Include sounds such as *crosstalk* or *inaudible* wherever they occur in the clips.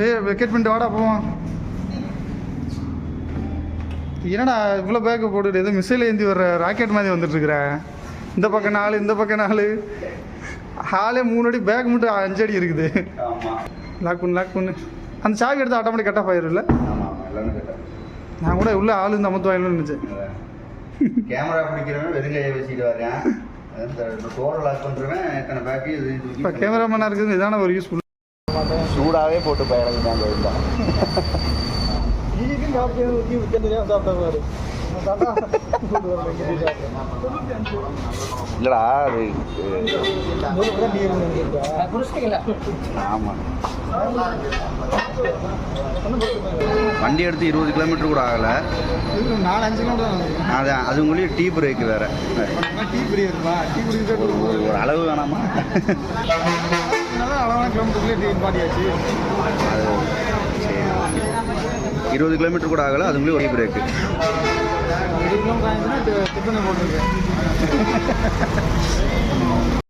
ஏய் வெக்கெட் பண்ணிட்டு வாடா போவான் என்னடா இவ்வளோ பேக்கு போட்டுட்டு ஏதோ மிசைல் ஏந்தி வர்ற ராக்கெட் மாதிரி வந்துட்டு இருக்கிற? இந்த பக்கம் நாலு இந்த பக்கம் நாலு. ஹாலே மூணு அடி பேக் மட்டும் அஞ்சு அடி இருக்குது. லாக் பண்ணு லாக் பண்ணு. அந்த சாவி எடுத்து ஆட்டோமேட்டிக் கட் ஆஃப் எல்லாமே கேட்டேன் நான் கூட உள்ள ஆளு இந்த அமத்து வாயிலும் நினச்சேன். கேமரா பிடிக்கிறவன் வெறுங்கையை வச்சுட்டு வரேன் டோரை லாக் பண்ணுறவன் பேக்கு இப்போ கேமராமேனாக இருக்குது இதான ஒரு யூஸ்ஃபுல் சூடாகவே போட்டு பயணம் தான் இருந்தான் இல்லடா அது ஆமாம் வண்டி எடுத்து இருபது கிலோமீட்டர் கூட ஆகலை நாலு அஞ்சு கிலோமீட்டர் அது அது உங்களுக்கு டீ பிரேக் வேற டீ ஒரு ஒரு அளவு வேணாமா அளவான கிலோமீட்டர்லேயே டீ பாட்டியாச்சு அது சரி இருபது கிலோமீட்டர் கூட ஆகலை அது உங்களுக்கு ஒரு பிரேக்கு கிலோமீட்டர் டிஃபனை போட்டிருக்கேன். *laughs*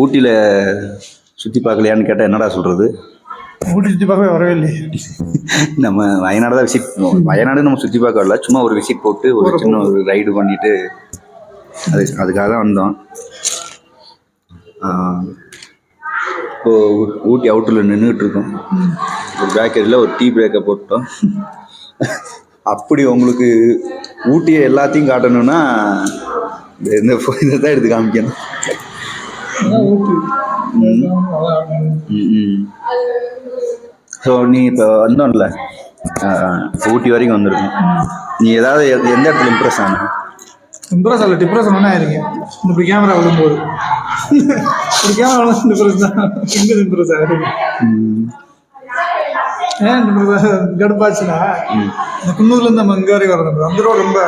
ஊட்டியில் சுற்றி பார்க்கலையான்னு கேட்டால் என்னடா சொல்கிறது ஊட்டி சுற்றி பார்க்கவே வரவே இல்லையே. நம்ம வயநாடு தான் விசிட் வயநாடு நம்ம சுற்றி பார்க்க வரல. சும்மா ஒரு விசிட் போட்டு ஒரு சின்ன ஒரு ரைடு பண்ணிட்டு அது அதுக்காக தான் வந்தோம் இப்போ ஊட்டி அவுட்டில் நின்றுட்டு இருக்கோம். ஒரு பேக்கரியில் ஒரு டீ பிரேக்கை போட்டோம். அப்படி உங்களுக்கு ஊட்டியை எல்லாத்தையும் காட்டணும்னா இந்த இதை தான் எடுத்து காமிக்கணும். ஸோ நீ இப்போ வந்தோம்ல ஆஹ், ஊட்டி வரைக்கும் வந்திருக்கோம். நீ ஏதாவது எந்த இடத்துல இம்ப்ரெஸ் ஆன? இம்ப்ரெஸ் ஆகல டிப்ரெஷன் ஆயிருங்க இந்த இப்படி கேமரா விழும்போது. ஒரு கேமரா விழுந்து டிப்ரெஸ் தான். எங்கே இம்ப்ரெஸ் ஆகுது? ஏன் கடுப்பாச்சுன்னா இந்த குன்னூர்லேருந்து நம்ம இங்கே வரைக்கும் வரணும். அந்த ரோடு ரொம்ப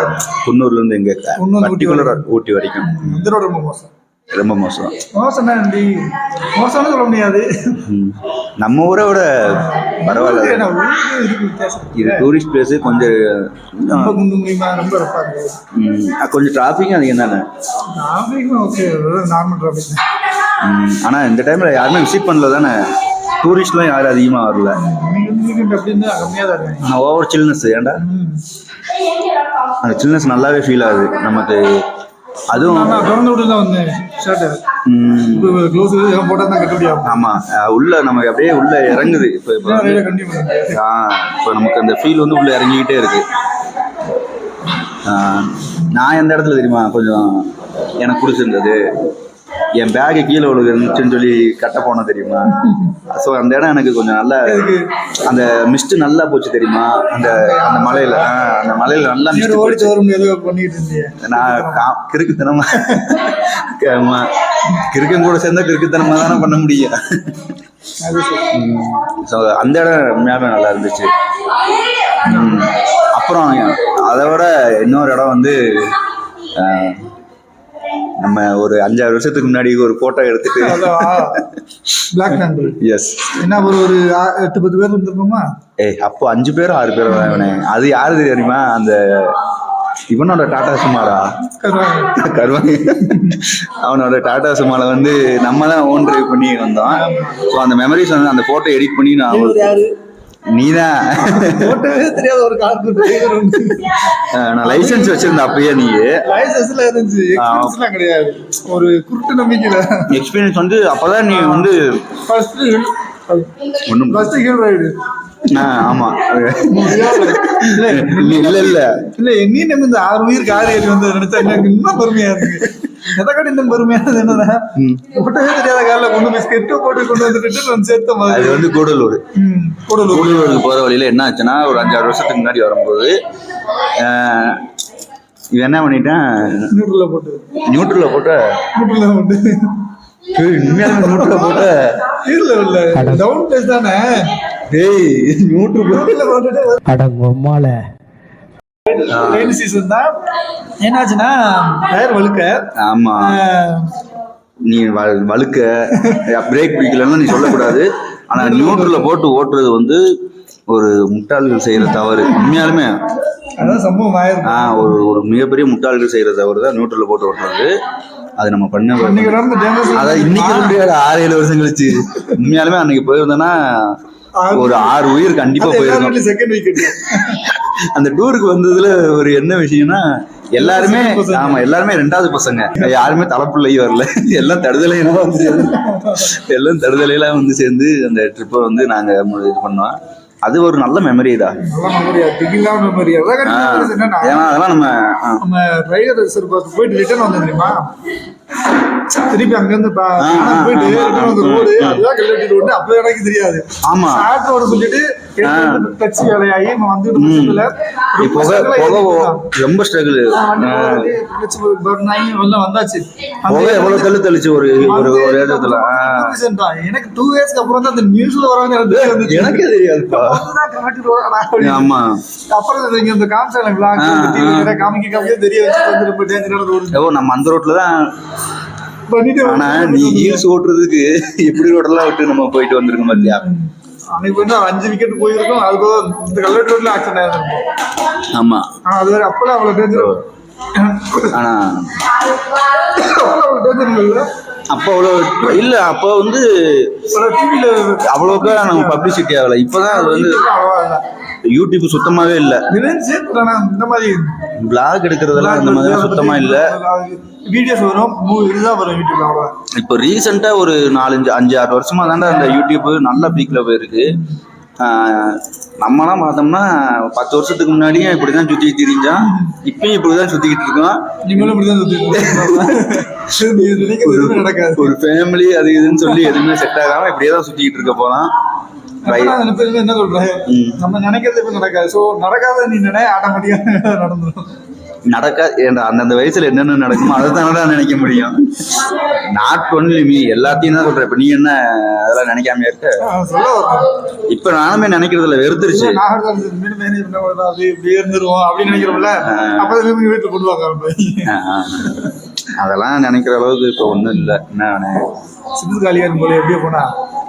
குன்னூர்லேருந்து எங்கே? குன்னூர்ல ஊட்டி பர்டிகுலர் ஊட்டி வரைக்கும். இந்த ரோடு ரொம்ப மோசம். ரொம்ப மோசம். மோசம்னா எப்படி? மோசம்னு சொல்ல முடியாது. நம்ம ஊரை விட பரவாயில்ல. இது டூரிஸ்ட் பிளேஸு கொஞ்சம் ரொம்ப குண்டு கொஞ்சம் டிராஃபிக்கும் அதிகம் தானே? டிராஃபிக்கும் ஓகே நார்மல் டிராஃபிக் ஆனால் இந்த டைமில் யாருமே விசிட் பண்ணல தானே? டூரிஸ்ட்லாம் யாரும் அதிகமாக வரல. தான் ஓவர் சில்னஸ் ஏன்டா? ம். அந்த சில்னஸ் நல்லாவே ஃபீல் ஆகுது. நமக்கு அதுவும் நான் திறந்து விட்டு தான் வந்தேன். ஷர்ட்டு ம், க்ளோஸ் போட்டால் தான் கட்ட முடியாது ஆமா. அஹ் உள்ள நமக்கு அப்படியே உள்ள இறங்குது. இப்போ ஆ இப்போ நமக்கு அந்த ஃபீல் வந்து உள்ள இறங்கிக்கிட்டே இருக்கு. நான் எந்த இடத்துல தெரியுமா? கொஞ்சம் எனக்கு பிடிச்சிருந்தது. என் பேகு கீழே விழுகுதுன்னு சொல்லி கட்ட போனேன் தெரியுமா? ஸோ அந்த இடம் எனக்கு கொஞ்சம் நல்லா அந்த மிஸ்ட் நல்லா போச்சு தெரியுமா? அந்த அந்த மலையில. அந்த மலையில நல்லா மிஸ்ட் ஓடி போச்சு. வர முடியாது பண்ணிட்டு இருந்தீங்க நான் கிறுக்குத்தனமா ஆமா. கிறுக்கன் கூட சேர்ந்தா கிறுக்குத்தனமா தானே பண்ண முடியும். ஸோ அந்த இடம் உண்மையாகவே நல்லா இருந்துச்சு. அப்புறம் அதை விட இன்னொரு இடம் வந்து நம்ம ஒரு அஞ்சாறு வருஷத்துக்கு முன்னாடி ஒரு ஃபோட்டோ எடுத்துட்டு *laughs* பிளாக் எஸ் என்ன ஒரு ஒரு எட்டு பத்து பேர் இருந்திருப்போமா? ஏய் அப்போ அஞ்சு பேரும் ஆறு பேரும் அவனே அது யாரு தெரியுமா? அந்த இவனோட டாடா சுமாரா? கருவாங்க *laughs* அவனோட டாடா சுமால வந்து நம்ம தான் ஓன் டிரைவ் பண்ணி வந்தோம். ஸோ அந்த மெமரிஸ் வந்து அந்த ஃபோட்டோ எடிட் பண்ணி நான் ஒரு- யாரு? நீதான். தெரியாத ஒரு நான் லைசென்ஸ் வச்சிருந்தேன் அப்பயே நீ. லைசன்ஸ்ல இருந்துச்சு. எக்ஸ்பீரியன்ஸ்லாம் கிடையாது. ஒரு குருட்டு நம்பிக்கையில. எக்ஸ்பீரியன்ஸ் வந்து அப்பதான் நீ வந்து ஃபர்ஸ்ட் ஒன்றும் ஃபர்ஸ்ட் ஹீல் ரைடு ஆமா. இல்ல இல்ல இல்ல இல்ல. என்னையும் நம்பி இந்த ஆறு உயிர் கார் ஏறி வந்து நினைச்சா இன்னும் பெருமையா இருக்கு. எதை காட்டி இந்த பெருமையானது என்னன்னா. ஒட்டவே தெரியாத காலில் கொண்டு போய் ஸ்கெட்டு போட்டு கொண்டு வந்துட்டு வந்து சேர்த்த அது மாதிரி வந்து கூடலூர். ம், கூடலூர். கூடலூருக்கு போகிற வழியில் என்ன ஆச்சுன்னா ஒரு அஞ்சாறு வருஷத்துக்கு முன்னாடி வரும்போது இவன் என்ன பண்ணிட்டான்? நியூட்ரல்ல போட்டு. நியூட்ரலில் போட்ட நியூட்ரல்ல போட்டு. உண்மையாலுமே நியூட்ரலில் போட்ட. இல்ல இல்ல. டவுன் பிளேஸ் தானே. டேய் நியூட்ரு நியூட்ரல்ல போட்டுட்டு அட பொம்மால ரெயின் சீசன் தான். என்னாச்சுன்னா டயர் வழுக்க. ஆஹ், நீ வழுக்க பிரேக் பிடிக்கலன்னு நீ சொல்லக்கூடாது. ஆனா நியூட்ரல போட்டு ஓட்டுறது வந்து ஒரு முட்டாள்கள் செய்யற தவறு. உண்மையாலுமே. அதான் சம்பவம் ஆயிருக்கு ஆ ஒரு ஒரு மிகப்பெரிய முட்டாள்கள் செய்யற தவறு தான் நியூட்ரல போட்டு ஓட்டுறது. அது நம்ம பண்ண அதான் இன்னைக்கு முடியாது. ஆறு ஏழு வருஷம் கழிச்சு. உண்மையாலுமே அன்னைக்கு போயிருந்தோம்னா ஒரு ஆறு உயிர் கண்டிப்பா போயிருக்கும். செகண்ட் விக்கெட் அந்த டூருக்கு வந்ததுல ஒரு என்ன விஷயம்னா எல்லாருமே ஆமா எல்லாருமே ரெண்டாவது பசங்க. யாருமே தலைப்புள்ளையும் வரல. எல்லாம் தடுதலையா வந்து எல்லாம் தடுதலையெல்லாம் வந்து சேர்ந்து அந்த ட்ரிப்பை வந்து நாங்க இது பண்ணோம். அது ஒரு நல்ல மெமரி தான். ஏன்னா அதெல்லாம் நம்ம நம்ம ரிசர்வ் பார்த்து போயிட்டு ரிட்டர்ன் வந்தோம் தெரியுமா? திருப்பி ஆ, ஆ, போயிட்டு வந்த ரோடு. அதுதான் கல்லூரி ரோடு அப்ப எனக்கு தெரியாது. ஆமா. ரோடு சொல்லிட்டு டச் வேலையாகி புகை ரொம்ப ஸ்ட்ரகிள் வந்தாச்சு. புகை எவ்வளவு தள்ளு தள்ளிச்சு ஒரு ஒரு ஒரு இடத்துல. எனக்கு டூ இயர்ஸ்க்கு அப்புறம் தான் அந்த நியூஸ்ல வராங்க எனக்கு தெரிய வந்துச்சு. எனக்கே தெரியாதுப்பா. அப்பதான் காட்டிட்டு வராடா அப்படின்னு. ஆமா. அப்புறம் இங்க இந்த காமிச்சாங்க காமிக்க காமிக்க தெரிய வந்து நம்ம அந்த ரோட்ல தான் ஆனா நீ ஹீல்ஸ் ஓட்டுறதுக்கு எப்படி ரோடெல்லாம் விட்டு நம்ம போயிட்டு வந்திருக்கோம் பாத்தியா? அன்னைக்கு வந்து அஞ்சு விக்கெட் போயிருக்கும் அது போக இந்த கல்லூரி ரோட்ல ஆக்சிடென்ட் ஆயிருக்கும் ஆமா. அது வரை அப்பெல்லாம் அவ்வளவு டேஞ்சர் ஆனா அப்போ அவ்வளோ இல்ல அப்போ வந்து அவ்வளோக்கா நம்ம பப்ளிசிட்டி ஆகல. இப்போதான் அது வந்து யூடியூப் சுத்தமாவே இல்ல. இந்த மாதிரி பிளாக் எடுக்கிறதெல்லாம் அந்த மாதிரி சுத்தமா இல்ல. வீடியோஸ் வரும் மூவி இதுதான் வரும் யூடியூப்ல இப்போ ரீசெண்டா ஒரு நாலஞ்சு அஞ்சு ஆறு வருஷமா தாண்டா அந்த யூடியூப் நல்ல பீக்ல போயிருக்கு. நம்மலாம் பார்த்தோம்னா பத்து வருஷத்துக்கு முன்னாடியும் இப்படிதான் சுத்தி திரிஞ்சான் இப்பயும் இப்படிதான் சுத்திக்கிட்டு இருக்கோம். நீங்களும் இப்படிதான் சுத்திட்டு நீ நினைக்கிறது எதுவுமே நடக்காது. ஒரு ஃபேமிலி அது இதுன்னு சொல்லி எதுவுமே செட் ஆகாம இப்படியே தான் சுத்திக்கிட்டு இருக்க பேர் என்ன சொல்றேன். நம்ம நினைக்கிறது இப்ப நடக்காது. சோ நடக்காத நீ நினை ஆட்டோமேட்டிக்கா நடந்துடும் நடக்க அந்தந்த வயசுல என்னென்ன நடக்குமோ அதை தானடா நினைக்க முடியும். நாட் ஒன்லி மீ எல்லாத்தையும் தான் சொல்றேன். இப்ப நீ என்ன அதெல்லாம் நினைக்காம இருக்க? இப்ப நானுமே நினைக்கிறதுல வெறுத்துருச்சு. அதெல்லாம் நினைக்கிற அளவுக்கு இப்ப ஒண்ணும் இல்ல. என்ன சிந்து காலியா போல எப்படியே போனா.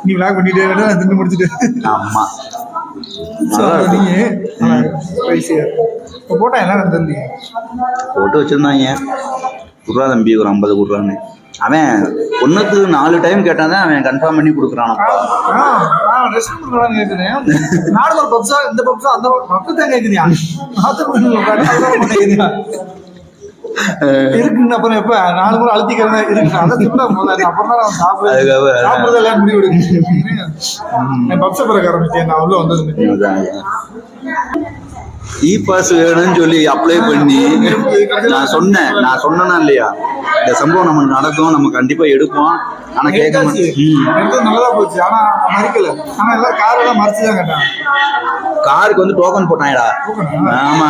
நீ விளாக் பண்ணிட்டே வேணா நான் தின்னு முடிச்சுட்டு. ஆமா. So, நீ ஸ்பைசியா இப்போ போட்டா என்ன நடந்தது போட்டு வச்சிருந்தாங்க. குர்ரா தம்பி ஒரு ஐம்பது குர்ரான்னு அவன் ஒன்றுக்கு நாலு டைம் கேட்டான் அவன் கன்ஃபார்ம் பண்ணி ரெஸ்ட் பண்ணுறான்னு கேட்குறேன் நாடு ஒரு பப்ஸா இந்த பப்ஸா அந்த பப்ஸ் தான் கேட்குறியா இருக்குன்னு அப்புறம் எப்ப? நாலு முறை அழுத்திக்கிறேன் இருக்கு. அதை திட்ட முதல்ல அப்புறம் தான் சாப்பிடுறது சாப்பிடுறது எல்லாம் முடிவு எடுக்கணும். பப்ஸை பிறக்க ஆரம்பிச்சேன் நான் உள்ள வந்தது இ பாஸ் வேணும்னு சொல்லி அப்ளை பண்ணி நான் சொன்னேன். நான் சொன்னேனா இல்லையா? இந்த சம்பவம் நமக்கு நடக்கும் நம்ம கண்டிப்பா எடுப்போம். ஆனா கேட்க நல்லதா போச்சு. ஆனா மறிக்கல. ஆனா எல்லாம் கார் எல்லாம் காருக்கு வந்து டோக்கன் போட்டாங்கடா ஆமா.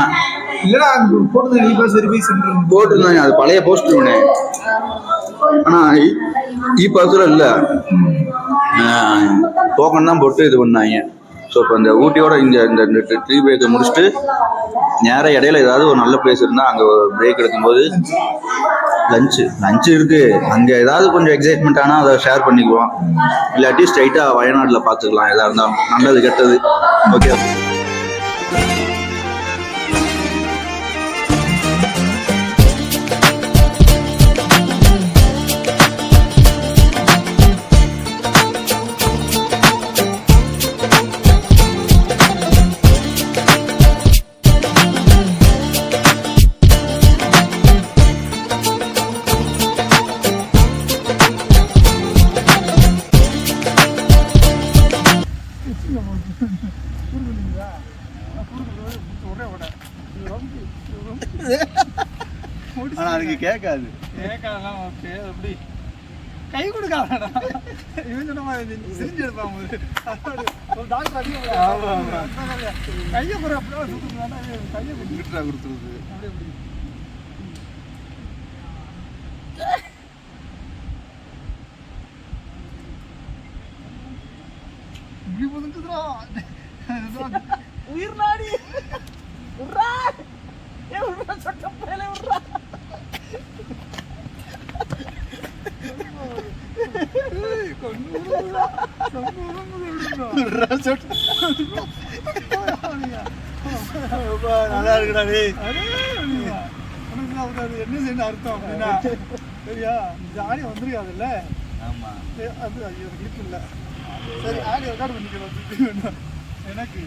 இல்லடா போட்டது இ பாஸ் வெரிஃபை சென்டர் போட்டிருந்தாங்க அது பழைய போஸ்டர் ஒன்று ஆனா இ பாஸ்ல இல்ல. டோக்கன் தான் போட்டு இது பண்ணாங்க. ஸோ இப்போ இந்த ஊட்டியோட இங்கே இந்த ட்ரீ பிரேக்கை முடிச்சுட்டு நேராக இடையில ஏதாவது ஒரு நல்ல பிளேஸ் இருந்தால் அங்கே பிரேக் எடுக்கும்போது லஞ்சு லஞ்சு இருக்குது அங்கே ஏதாவது கொஞ்சம் எக்ஸைட்மெண்ட் ஆனால் அதை ஷேர் பண்ணிக்குவோம். இல்லாட்டி ஸ்ட்ரைட்டாக வயநாட்டில் பார்த்துக்கலாம் எதாக இருந்தாலும் நல்லது கெட்டது. ஓகே கேட்காது. கேட்கலாம் ஓகே. எப்படி? கை கொடுக்காதடா. இவன் சொன்ன மாதிரி சிரிஞ்சு ஒரு டாக்டர் அடிக்க கையை போற அப்படியே கையை லிட்டரா கொடுத்துருது. அப்படியே இப்படி புதுக்குதுடா. உயிர் நாடி. நல்லா இருக்குடா அது என்ன செய்யணும் அர்த்தம் அப்படின்னா சரியா? இந்த ஆடியோ வந்துருக்காதுல்ல? ஆமா. ஏ, அது ஐயோ கிளிப் இல்லை. சரி ஆடியோ ரெக்கார்ட் பண்ணிக்கிறோம். எனக்கு.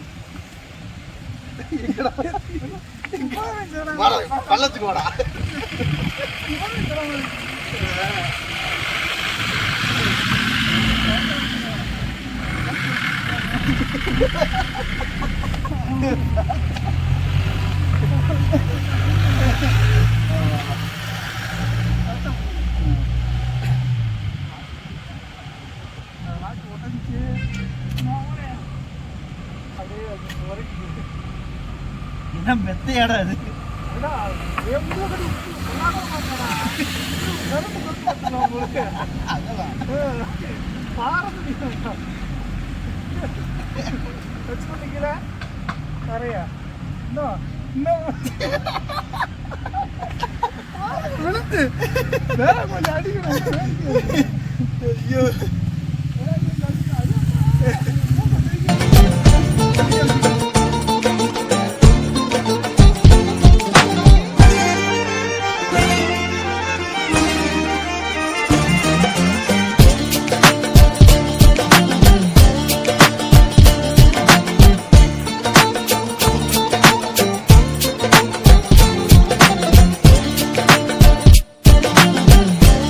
பள்ளத்துக்கு வாடா. என்ன மெத்த இடம் உடைஞ்சிச்சு. மோனே. அப்படியே அது உரைக்குது. என்ன மெத்தையாடா இது ஏடா, எவ்வளோ கடி சொல்லாம